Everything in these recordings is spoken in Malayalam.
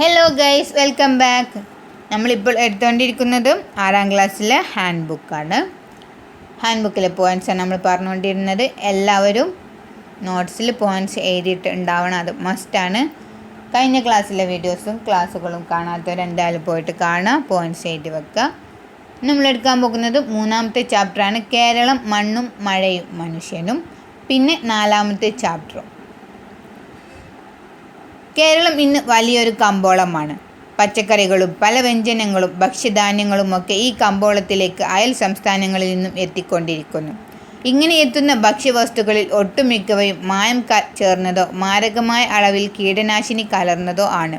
ഹലോ ഗൈസ് വെൽക്കം ബാക്ക് നമ്മളിപ്പോൾ എടുത്തുകൊണ്ടിരിക്കുന്നതും ആറാം ക്ലാസ്സിലെ ഹാൻഡ് ബുക്കാണ് ഹാൻഡ് ബുക്കിലെ പോയിന്റ്സാണ് നമ്മൾ പറഞ്ഞുകൊണ്ടിരുന്നത്. എല്ലാവരും നോട്ട്സിൽ പോയിന്റ്സ് എഴുതിയിട്ട് ഉണ്ടാവണം. അത് മസ്റ്റാണ് കഴിഞ്ഞ ക്ലാസ്സിലെ വീഡിയോസും ക്ലാസ്സുകളും കാണാത്തവരെന്തായാലും പോയിട്ട് കാണുക. പോയിന്റ്സ് എഴുതി വെക്കുക. നമ്മൾ എടുക്കാൻ പോകുന്നത് മൂന്നാമത്തെ ചാപ്റ്ററാണ് കേരളം മണ്ണും മഴയും മനുഷ്യനും. പിന്നെ നാലാമത്തെ ചാപ്റ്ററും കേരളം ഇന്ന് വലിയൊരു കമ്പോളമാണ്. പച്ചക്കറികളും പല വ്യഞ്ജനങ്ങളും ഭക്ഷ്യധാന്യങ്ങളുമൊക്കെ ഈ കമ്പോളത്തിലേക്ക് അയൽ സംസ്ഥാനങ്ങളിൽ നിന്നും എത്തിക്കൊണ്ടിരിക്കുന്നു. ഇങ്ങനെ എത്തുന്ന ഭക്ഷ്യവസ്തുക്കളിൽ ഒട്ടുമിക്കവയും മായം ചേർന്നതോ മാരകമായ അളവിൽ കീടനാശിനി കലർന്നതോ ആണ്.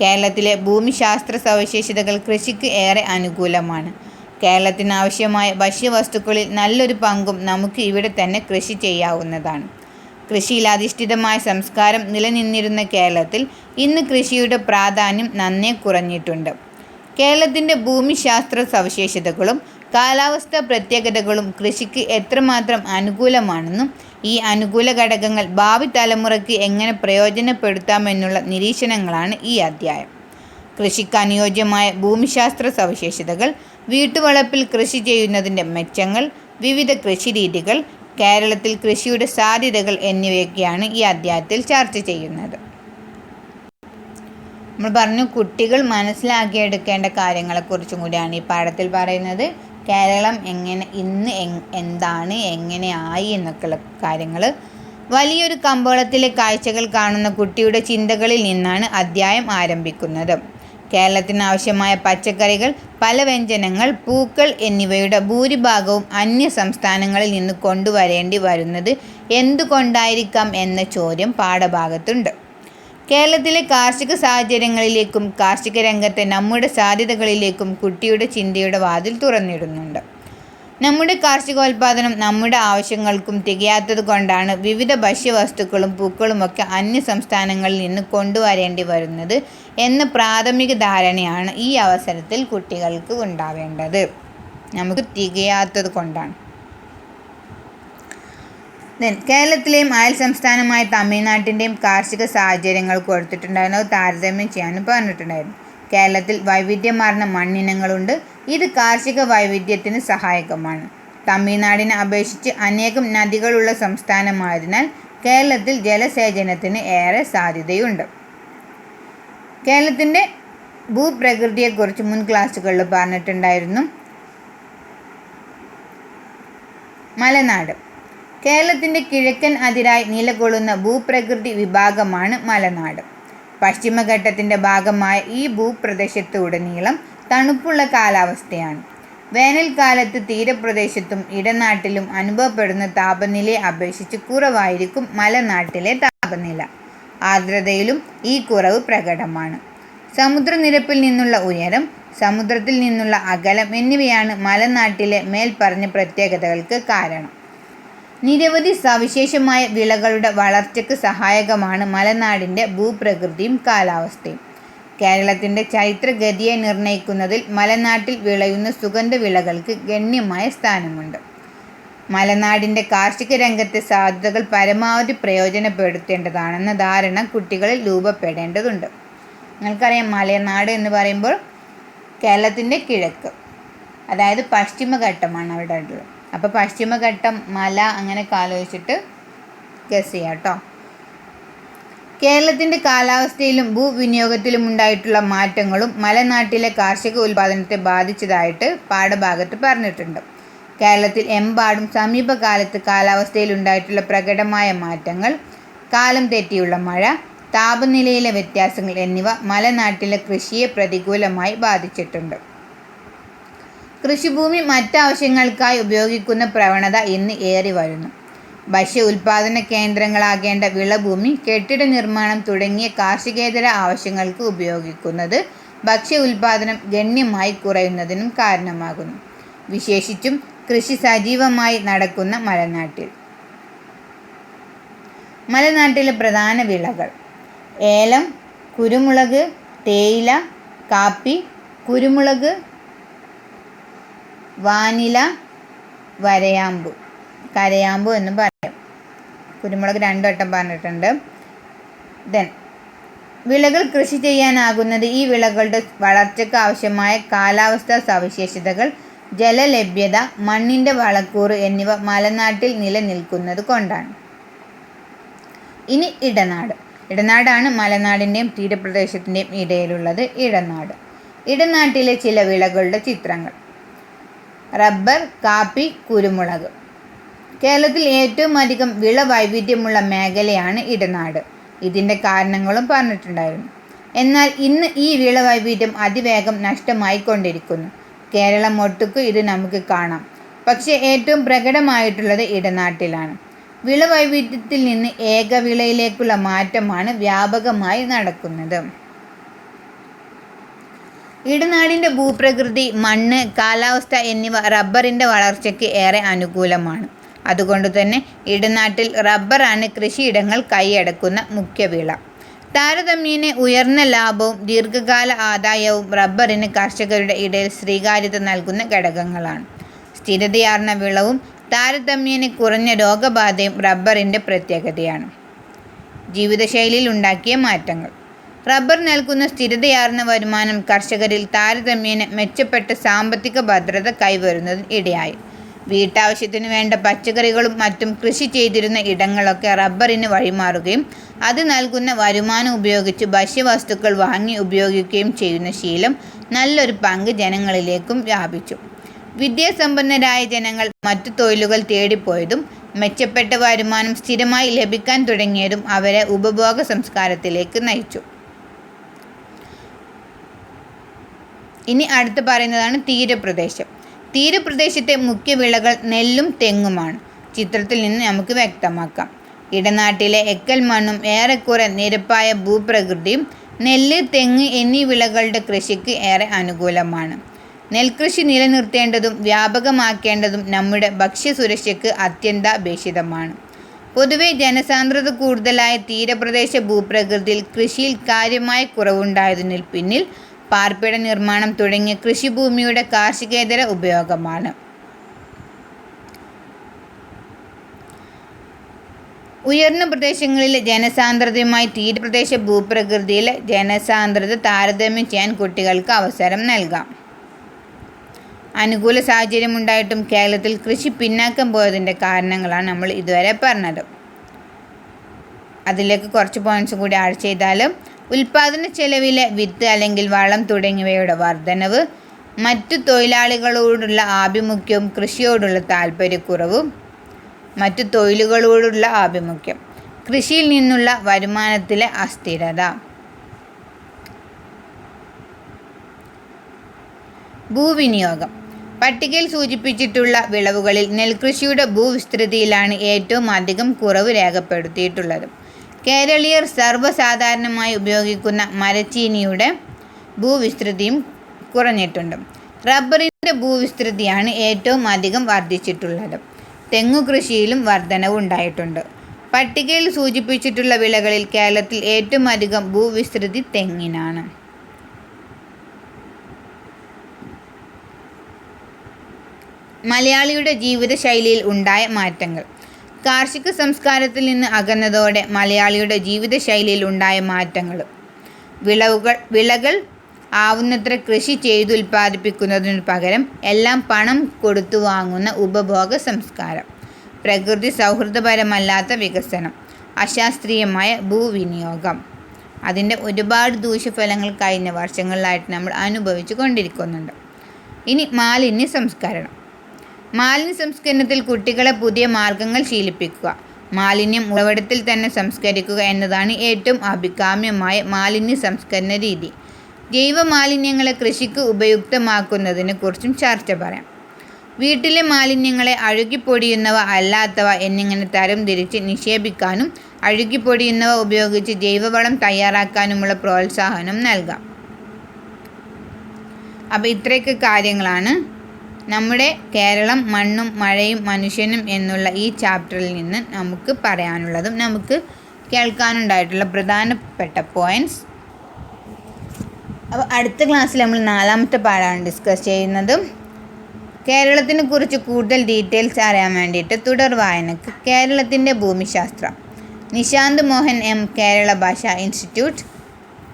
കേരളത്തിലെ ഭൂമിശാസ്ത്ര സവിശേഷതകൾ കൃഷിക്ക് ഏറെ അനുകൂലമാണ്. കേരളത്തിനാവശ്യമായ ഭക്ഷ്യവസ്തുക്കളിൽ നല്ലൊരു പങ്കും നമുക്ക് ഇവിടെ തന്നെ കൃഷി ചെയ്യാവുന്നതാണ്. കൃഷിയിൽ അധിഷ്ഠിതമായ സംസ്കാരം നിലനിന്നിരുന്ന കേരളത്തിൽ ഇന്ന് കൃഷിയുടെ പ്രാധാന്യം നന്നേ കുറഞ്ഞിട്ടുണ്ട്. കേരളത്തിന്റെ ഭൂമിശാസ്ത്ര സവിശേഷതകളും കാലാവസ്ഥാ പ്രത്യേകതകളും കൃഷിക്ക് എത്രമാത്രം അനുകൂലമാണെന്നും ഈ അനുകൂല ഘടകങ്ങൾ ഭാവി തലമുറയ്ക്ക് എങ്ങനെ പ്രയോജനപ്പെടുത്താമെന്നുള്ള നിരീക്ഷണങ്ങളാണ് ഈ അധ്യായം. കൃഷിക്ക് അനുയോജ്യമായ ഭൂമിശാസ്ത്ര സവിശേഷതകൾ വീട്ടുവളപ്പിൽ കൃഷി ചെയ്യുന്നതിന്റെ മെച്ചങ്ങൾ വിവിധ കൃഷിരീതികൾ കേരളത്തിൽ കൃഷിയുടെ സാധ്യതകൾ എന്നിവയൊക്കെയാണ് ഈ അധ്യായത്തിൽ ചർച്ച ചെയ്യുന്നത്. നമ്മൾ പറഞ്ഞു കുട്ടികൾ മനസ്സിലാക്കിയെടുക്കേണ്ട കാര്യങ്ങളെക്കുറിച്ചും കൂടിയാണ് ഈ പാഠത്തിൽ പറയുന്നത്. കേരളം എങ്ങനെ ഇന്ന് എന്താണ് എങ്ങനെയായി എന്നൊക്കെയുള്ള കാര്യങ്ങൾ. വലിയൊരു കമ്പോളത്തിലെ കാഴ്ചകൾ കാണുന്ന കുട്ടിയുടെ ചിന്തകളിൽ നിന്നാണ് അധ്യായം ആരംഭിക്കുന്നത്. കേരളത്തിന് ആവശ്യമായ പച്ചക്കറികൾ പല വ്യഞ്ജനങ്ങൾ പൂക്കൾ എന്നിവയുടെ ഭൂരിഭാഗവും അന്യ സംസ്ഥാനങ്ങളിൽ നിന്ന് കൊണ്ടുവരേണ്ടി വരുന്നത് എന്തുകൊണ്ടായിരിക്കാം എന്ന ചോദ്യം പാഠഭാഗത്തുണ്ട്. കേരളത്തിലെ കാർഷിക സാഹചര്യങ്ങളിലേക്കും കാർഷിക രംഗത്തെ നമ്മുടെ സാധ്യതകളിലേക്കും കുട്ടിയുടെ ചിന്തയുടെ വാതിൽ തുറന്നിടുന്നുണ്ട്. നമ്മുടെ കാർഷികോൽപാദനം നമ്മുടെ ആവശ്യങ്ങൾക്കും തികയാത്തത് കൊണ്ടാണ് വിവിധ ഭക്ഷ്യവസ്തുക്കളും പൂക്കളുമൊക്കെ അന്യ സംസ്ഥാനങ്ങളിൽ നിന്ന് കൊണ്ടുവരേണ്ടി വരുന്നത് എന്ന പ്രാഥമിക ധാരണയാണ് ഈ അവസരത്തിൽ കുട്ടികൾക്ക് ഉണ്ടാവേണ്ടത്. നമുക്ക് തികയാത്തത് കൊണ്ടാണ്. ദെൻ കേരളത്തിലെയും അയൽ സംസ്ഥാനമായ തമിഴ്നാട്ടിന്റെയും കാർഷിക സാഹചര്യങ്ങൾ കൊടുത്തിട്ടുണ്ടായിരുന്നു. താരതമ്യം ചെയ്യാനും പറഞ്ഞിട്ടുണ്ടായിരുന്നു. കേരളത്തിൽ വൈവിധ്യമാർന്ന മണ്ണിനങ്ങളുണ്ട്. ഇത് കാർഷിക വൈവിധ്യത്തിന് സഹായകമാണ്. തമിഴ്നാടിനെ അപേക്ഷിച്ച് അനേകം നദികളുള്ള സംസ്ഥാനമായതിനാൽ കേരളത്തിൽ ജലസേചനത്തിന് ഏറെ സാധ്യതയുണ്ട്. കേരളത്തിന്റെ ഭൂപ്രകൃതിയെക്കുറിച്ച് മുൻ ക്ലാസ്സുകളിൽ പറഞ്ഞിട്ടുണ്ടായിരുന്നു. മലനാട്. കേരളത്തിന്റെ കിഴക്കൻ അതിരായി നിലകൊള്ളുന്ന ഭൂപ്രകൃതി വിഭാഗമാണ് മലനാട്. പശ്ചിമഘട്ടത്തിന്റെ ഭാഗമായ ഈ ഭൂപ്രദേശത്തുടനീളം തണുപ്പുള്ള കാലാവസ്ഥയാണ്. വേനൽക്കാലത്ത് തീരപ്രദേശത്തും ഇടനാട്ടിലും അനുഭവപ്പെടുന്ന താപനിലയെ അപേക്ഷിച്ച് കുറവായിരിക്കും മലനാട്ടിലെ താപനില. ആർദ്രതയിലും ഈ കുറവ് പ്രകടമാണ്. സമുദ്രനിരപ്പിൽ നിന്നുള്ള ഉയരം സമുദ്രത്തിൽ നിന്നുള്ള അകലം എന്നിവയാണ് മലനാട്ടിലെ മേൽപ്പറഞ്ഞ പ്രത്യേകതകൾക്ക് കാരണം. നിരവധി സവിശേഷമായ വിളകളുടെ വളർച്ചയ്ക്ക് സഹായകമാണ് മലനാടിന്റെ ഭൂപ്രകൃതിയും കാലാവസ്ഥയും. കേരളത്തിന്റെ ചരിത്രഗതിയെ നിർണയിക്കുന്നതിൽ മലനാട്ടിൽ വിളയുന്ന സുഗന്ധ വിളകൾക്ക് ഗണ്യമായ സ്ഥാനമുണ്ട്. മലനാടിന്റെ കാർഷിക രംഗത്തെ സാധ്യതകൾ പരമാവധി പ്രയോജനപ്പെടുത്തേണ്ടതാണെന്ന ധാരണ കുട്ടികളിൽ രൂപപ്പെടേണ്ടതുണ്ട്. നിങ്ങൾക്കറിയാം മലനാട് എന്ന് പറയുമ്പോൾ കേരളത്തിന്റെ കിഴക്ക് അതായത് പശ്ചിമഘട്ടമാണ് അവിടെ ഉള്ളത്. അപ്പോൾ പശ്ചിമഘട്ടം മല അങ്ങനെ ആലോചിച്ചിട്ട് ഗസ് ചെയ്യാം കേട്ടോ കേരളത്തിന്റെ കാലാവസ്ഥയിലും ഭൂവിനിയോഗത്തിലും ഉണ്ടായിട്ടുള്ള മാറ്റങ്ങളും മലനാട്ടിലെ കാർഷിക ഉൽപാദനത്തെ ബാധിച്ചതായിട്ട് പാഠഭാഗത്ത് പറഞ്ഞിട്ടുണ്ട്. കേരളത്തിൽ എമ്പാടും സമീപകാലത്ത് കാലാവസ്ഥയിൽ ഉണ്ടായിട്ടുള്ള പ്രകടമായ മാറ്റങ്ങൾ കാലം തെറ്റിയുള്ള മഴ താപനിലയിലെ വ്യത്യാസങ്ങൾ എന്നിവ മലനാട്ടിലെ കൃഷിയെ പ്രതികൂലമായി ബാധിച്ചിട്ടുണ്ട്. കൃഷിഭൂമി മറ്റാവശ്യങ്ങൾക്കായി ഉപയോഗിക്കുന്ന പ്രവണത ഇന്ന് ഏറി വരുന്നു ഭക്ഷ്യ ഉൽപാദന കേന്ദ്രങ്ങളാകേണ്ട വിളഭൂമി കെട്ടിട നിർമ്മാണം തുടങ്ങിയ കാർഷികേതര ആവശ്യങ്ങൾക്ക് ഉപയോഗിക്കുന്നത് ഭക്ഷ്യ ഉൽപാദനം ഗണ്യമായി കുറയുന്നതിനും കാരണമാകുന്നു. വിശേഷിച്ചും കൃഷി സജീവമായി നടക്കുന്ന മലനാട്ടിൽ. മലനാട്ടിലെ പ്രധാന വിളകൾ ഏലം കുരുമുളക് തേയില കാപ്പി കുരുമുളക് വാനില വരയാമ്പു. കരയാമ്പു എന്ന് പറയും. കുരുമുളക് രണ്ടു വട്ടം പറഞ്ഞിട്ടുണ്ട്. ദെൻ വിളകൾ കൃഷി ചെയ്യാനാകുന്നത് ഈ വിളകളുടെ വളർച്ചയ്ക്ക് ആവശ്യമായ കാലാവസ്ഥാ സവിശേഷതകൾ ജലലഭ്യത മണ്ണിന്റെ വളക്കൂറ് എന്നിവ മലനാട്ടിൽ നിലനിൽക്കുന്നത് കൊണ്ടാണ്. ഇനി ഇടനാട്. ഇടനാടാണ് മലനാടിന്റെയും തീരപ്രദേശത്തിന്റെയും ഇടയിലുള്ളത് ഇടനാട്. ഇടനാട്ടിലെ ചില വിളകളുടെ ചിത്രങ്ങൾ. റബ്ബർ കാപ്പി കുരുമുളക്. കേരളത്തിൽ ഏറ്റവും അധികം വിള വൈവിധ്യമുള്ള മേഖലയാണ് ഇടനാട്. ഇതിന്റെ കാരണങ്ങളും പറഞ്ഞിട്ടുണ്ടായിരുന്നു. എന്നാൽ ഇന്ന് ഈ വിള വൈവിധ്യം അതിവേഗം നഷ്ടമായിക്കൊണ്ടിരിക്കുന്നു. കേരളം ഒട്ടുക്ക് ഇത് നമുക്ക് കാണാം. പക്ഷേ ഏറ്റവും പ്രകടമായിട്ടുള്ളത് ഇടനാട്ടിലാണ്. വിള വൈവിധ്യത്തിൽ നിന്ന് ഏകവിളയിലേക്കുള്ള മാറ്റമാണ് വ്യാപകമായി നടക്കുന്നത്. ഇടനാടിന്റെ ഭൂപ്രകൃതി മണ്ണ് കാലാവസ്ഥ എന്നിവ റബ്ബറിന്റെ വളർച്ചയ്ക്ക് ഏറെ അനുകൂലമാണ്. അതുകൊണ്ട് തന്നെ ഇടനാട്ടിൽ റബ്ബറാണ് കൃഷിയിടങ്ങൾ കൈയടക്കുന്ന മുഖ്യവിള താരതമ്യേന ഉയർന്ന ലാഭവും ദീർഘകാല ആദായവും റബ്ബറിന് കർഷകരുടെ ഇടയിൽ സ്വീകാര്യത നൽകുന്ന ഘടകങ്ങളാണ്. സ്ഥിരതയാർന്ന വിളവും താരതമ്യേന കുറഞ്ഞ രോഗബാധയും റബ്ബറിന്റെ പ്രത്യേകതയാണ്. ജീവിതശൈലിയിൽ ഉണ്ടാക്കിയ മാറ്റങ്ങൾ. റബ്ബർ നൽകുന്ന സ്ഥിരതയാർന്ന വരുമാനം കർഷകരിൽ താരതമ്യേന മെച്ചപ്പെട്ട സാമ്പത്തിക ഭദ്രത കൈവരുന്നതിന് ഇടയായി. വീട്ടാവശ്യത്തിന് വേണ്ട പച്ചക്കറികളും മറ്റും കൃഷി ചെയ്തിരുന്ന ഇടങ്ങളൊക്കെ റബ്ബറിന് വഴിമാറുകയും അത് നൽകുന്ന വരുമാനം ഉപയോഗിച്ച് ഭക്ഷ്യവസ്തുക്കൾ വാങ്ങി ഉപയോഗിക്കുകയും ചെയ്യുന്ന ശീലം നല്ലൊരു പങ്ക് ജനങ്ങളിലേക്കും വ്യാപിച്ചു. വിദ്യാസമ്പന്നരായ ജനങ്ങൾ മറ്റു തൊഴിലുകൾ തേടിപ്പോയതും മെച്ചപ്പെട്ട വരുമാനം സ്ഥിരമായി ലഭിക്കാൻ തുടങ്ങിയതും അവരെ ഉപഭോഗ സംസ്കാരത്തിലേക്ക് നയിച്ചു. ഇനി അടുത്ത് പറയുന്നതാണ് തീരപ്രദേശം. തീരപ്രദേശത്തെ മുഖ്യ വിളകൾ നെല്ലും തെങ്ങുമാണ്. ചിത്രത്തിൽ നിന്ന് നമുക്ക് വ്യക്തമാക്കാം. ഇടനാട്ടിലെ എക്കൽ മണ്ണും ഏറെക്കുറെ നിരപ്പായ ഭൂപ്രകൃതിയും നെല്ല് തെങ്ങ് എന്നീ വിളകളുടെ കൃഷിക്ക് ഏറെ അനുകൂലമാണ്. നെൽകൃഷി നിലനിർത്തേണ്ടതും വ്യാപകമാക്കേണ്ടതും നമ്മുടെ ഭക്ഷ്യസുരക്ഷയ്ക്ക് അത്യന്താപേക്ഷിതമാണ്. പൊതുവെ ജനസാന്ദ്രത കൂടുതലായ തീരപ്രദേശ ഭൂപ്രകൃതിയിൽ കൃഷിയിൽ കാര്യമായ കുറവുണ്ടായതിന് പിന്നിൽ പാർപ്പിട നിർമ്മാണം തുടങ്ങിയ കൃഷിഭൂമിയുടെ കാർഷികേതര ഉപയോഗമാണ്. ഉയർന്ന പ്രദേശങ്ങളിലെ ജനസാന്ദ്രതയുമായി തീരപ്രദേശ ഭൂപ്രകൃതിയിലെ ജനസാന്ദ്രത താരതമ്യം ചെയ്യാൻ കുട്ടികൾക്ക് അവസരം നൽകാം. അനുകൂല സാഹചര്യമുണ്ടായിട്ടും കേരളത്തിൽ കൃഷി പിന്നാക്കം പോയതിന്റെ കാരണങ്ങളാണ് നമ്മൾ ഇതുവരെ പറഞ്ഞത്. അതിലേക്ക് കുറച്ച് പോയിന്റ്സ് കൂടി ആഡ് ചെയ്താൽ ഉൽപാദന ചെലവിലെ വിത്ത് അല്ലെങ്കിൽ വളം തുടങ്ങിയവയുടെ വർധനവ് മറ്റു തൊഴിലാളികളോടുള്ള ആഭിമുഖ്യവും കൃഷിയോടുള്ള താല്പര്യക്കുറവും മറ്റു തൊഴിലുകളോടുള്ള ആഭിമുഖ്യം കൃഷിയിൽ നിന്നുള്ള വരുമാനത്തിലെ അസ്ഥിരത. ഭൂവിനിയോഗം. പട്ടികയിൽ സൂചിപ്പിച്ചിട്ടുള്ള വിളവുകളിൽ നെൽകൃഷിയുടെ ഭൂവിസ്തൃതിയിലാണ് ഏറ്റവും അധികം കുറവ് രേഖപ്പെടുത്തിയിട്ടുള്ളത്. കേരളീയർ സർവസാധാരണമായി ഉപയോഗിക്കുന്ന മരച്ചീനിയുടെ ഭൂവിസ്തൃതിയും കുറഞ്ഞിട്ടുണ്ട്. റബ്ബറിന്റെ ഭൂവിസ്തൃതിയാണ് ഏറ്റവും അധികം വർദ്ധിച്ചിട്ടുള്ളത്. തെങ്ങു കൃഷിയിലും വർധനവുണ്ടായിട്ടുണ്ട് പട്ടികയിൽ സൂചിപ്പിച്ചിട്ടുള്ള വിളകളിൽ കേരളത്തിൽ ഏറ്റവും അധികം ഭൂവിസ്തൃതി തെങ്ങിനാണ്. മലയാളിയുടെ ജീവിതശൈലിയിൽ ഉണ്ടായ മാറ്റങ്ങൾ. കാർഷിക സംസ്കാരത്തിൽ നിന്ന് അകന്നതോടെ മലയാളിയുടെ ജീവിതശൈലിയിൽ ഉണ്ടായ മാറ്റങ്ങൾ വിളവുകൾ വിളകൾ ആവുന്നത്ര കൃഷി ചെയ്തുൽപ്പാദിപ്പിക്കുന്നതിനു പകരം എല്ലാം പണം കൊടുത്തു വാങ്ങുന്ന ഉപഭോഗ സംസ്കാരം. പ്രകൃതി സൗഹൃദപരമല്ലാത്ത വികസനം. അശാസ്ത്രീയമായ ഭൂവിനിയോഗം. അതിന്റെ ഒരുപാട് ദൂഷ്യഫലങ്ങൾ കഴിഞ്ഞ വർഷങ്ങളിലായിട്ട് നമ്മൾ അനുഭവിച്ചു കൊണ്ടിരിക്കുന്നുണ്ട്. ഇനി മാലിന്യ സംസ്കരണം. മാലിന്യ സംസ്കരണത്തിൽ കുട്ടികളെ പുതിയ മാർഗങ്ങൾ ശീലിപ്പിക്കുക. മാലിന്യം ഉറവിടത്തിൽ തന്നെ സംസ്കരിക്കുക എന്നതാണ് ഏറ്റവും അഭികാമ്യമായ മാലിന്യ സംസ്കരണ രീതി. ജൈവ മാലിന്യങ്ങളെ കൃഷിക്ക് ഉപയുക്തമാക്കുന്നതിനെ കുറിച്ചും ചർച്ച പറയാം. വീട്ടിലെ മാലിന്യങ്ങളെ അഴുകിപ്പൊടിയുന്നവ അല്ലാത്തവ എന്നിങ്ങനെ തരം തിരിച്ച് നിക്ഷേപിക്കാനും അഴുകിപ്പൊടിയുന്നവ ഉപയോഗിച്ച് ജൈവവളം തയ്യാറാക്കാനുമുള്ള പ്രോത്സാഹനം നൽകാം. അപ്പോൾ ഇത്രയൊക്കെ കാര്യങ്ങളാണ് നമ്മുടെ കേരളം മണ്ണും മഴയും മനുഷ്യനും എന്നുള്ള ഈ ചാപ്റ്ററിൽ നിന്ന് നമുക്ക് പറയാനുള്ളതും നമുക്ക് കേൾക്കാനുണ്ടായിട്ടുള്ള പ്രധാനപ്പെട്ട പോയിന്റ്സ് അപ്പോൾ അടുത്ത ക്ലാസ്സിൽ നമ്മൾ നാലാമത്തെ പാഠമാണ് ഡിസ്കസ് ചെയ്യുന്നത്. കേരളത്തിനെ കുറിച്ച് കൂടുതൽ ഡീറ്റെയിൽസ് അറിയാൻ വേണ്ടിയിട്ട് തുടർ വായനക്ക് കേരളത്തിന്റെ ഭൂമിശാസ്ത്രം. നിശാന്ത് മോഹൻ എം കേരള ഭാഷാ ഇൻസ്റ്റിറ്റ്യൂട്ട്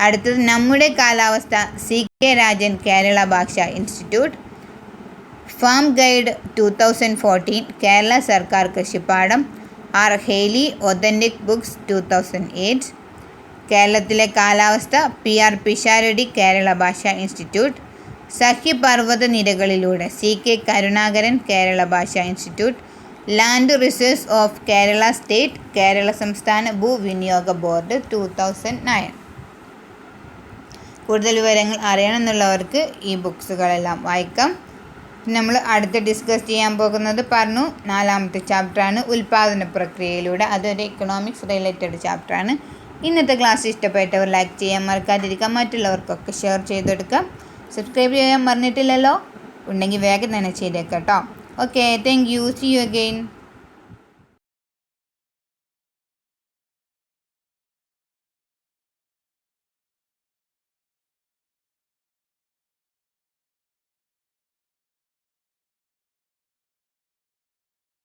അടുത്തത് നമ്മുടെ കാലാവസ്ഥ C K Rajan Kerala Bhasha institute farm guide two thousand fourteen Kerala സർക്കാർ കൃഷിപ്പാഠം R. Hailey authentic books two thousand eight. കേരളത്തിലെ കാലാവസ്ഥ P. R. Pisharody Kerala Bhasha institute. സഖ്യപർവത നിരകളിലൂടെ C. K. Karunakaran Kerala Bhasha institute. Land resource of Kerala state Kerala സംസ്ഥാന ഭൂവിനിയോഗ ബോർഡ് ടു തൗസൻഡ് നയൻ കൂടുതൽ വിവരങ്ങൾ അറിയണമെന്നുള്ളവർക്ക് ഈ ബുക്സുകളെല്ലാം വായിക്കാം. നമ്മൾ അടുത്ത് ഡിസ്കസ് ചെയ്യാൻ പോകുന്നത് പറഞ്ഞു നാലാമത്തെ ചാപ്റ്ററാണ് ഉൽപാദന പ്രക്രിയയിലൂടെ. അതൊരു ഇക്കണോമിക്സ് റിലേറ്റഡ് ചാപ്റ്ററാണ് ഇന്നത്തെ ക്ലാസ് ഇഷ്ടപ്പെട്ടവർ ലൈക്ക് ചെയ്യാൻ മറക്കാതിരിക്കാം മറ്റുള്ളവർക്കൊക്കെ ഷെയർ ചെയ്തെടുക്കാം. സബ്സ്ക്രൈബ് ചെയ്യാൻ മറന്നിട്ടില്ലല്ലോ? ഉണ്ടെങ്കിൽ വേഗം തന്നെ ചെയ്തേക്കാം കേട്ടോ. Okay thank you see you again